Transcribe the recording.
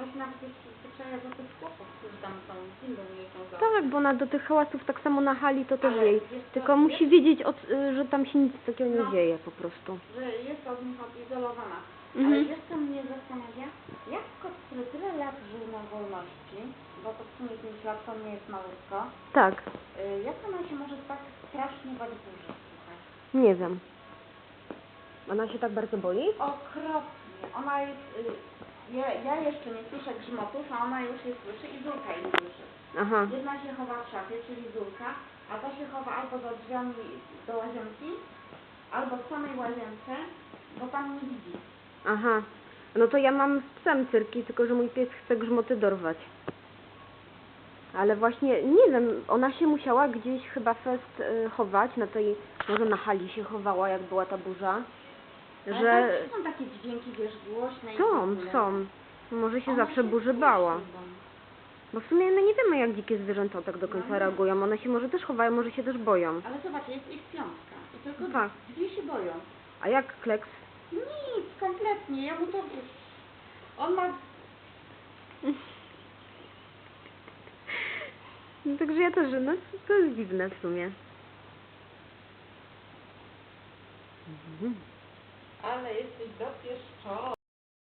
Można gdzieś przyzwyczaja do tych chłopów, którzy tam są, pilnują są za... Tak, bo ona do tych hałasów tak samo na hali to też Ale jej. wiesz co, Tylko musi wiedzieć, od, y, że tam się nic takiego nie No. dzieje po prostu. że jest od nich odizolowana. Mhm. Ale wiesz co mnie zastanawia? Jak kot, który tyle lat żył na wolności, bo to w sumie 5 lat to nie jest malutko, Tak, y, jak ona się może tak strasznie bać burzy, słuchaj? nie wiem. Ona się tak bardzo boi? Okropnie. Ona jest... Y, ja, ja jeszcze nie słyszę grzmotów, a ona już je słyszy i Zulka je słyszy. Aha, Jedna się chowa w szafie, czyli Zulka, a ta się chowa albo za drzwiami do łazienki, albo w samej łazience, bo tam nie widzi. aha. No to ja mam z psem cyrki, tylko że mój pies chce grzmoty dorwać. Ale właśnie, nie wiem, ona się musiała gdzieś chyba fest y, chować, na tej, może na hali się chowała, jak była ta burza. Ale Że tam są takie dźwięki, wiesz, głośne i w są, ogóle. są. Może się zawsze burzy bała. Bo w sumie my nie wiemy, jak dzikie zwierzęta tak do końca No reagują. One się może też chowają, może się też boją. Ale zobacz, jest ich piątka i tylko Tak. dwie się boją. A jak kleks? Nic, kompletnie, ja mu to... On ma... No, także ja też, no to jest dziwne w sumie. Mhm. Ale jesteś dopieszczona.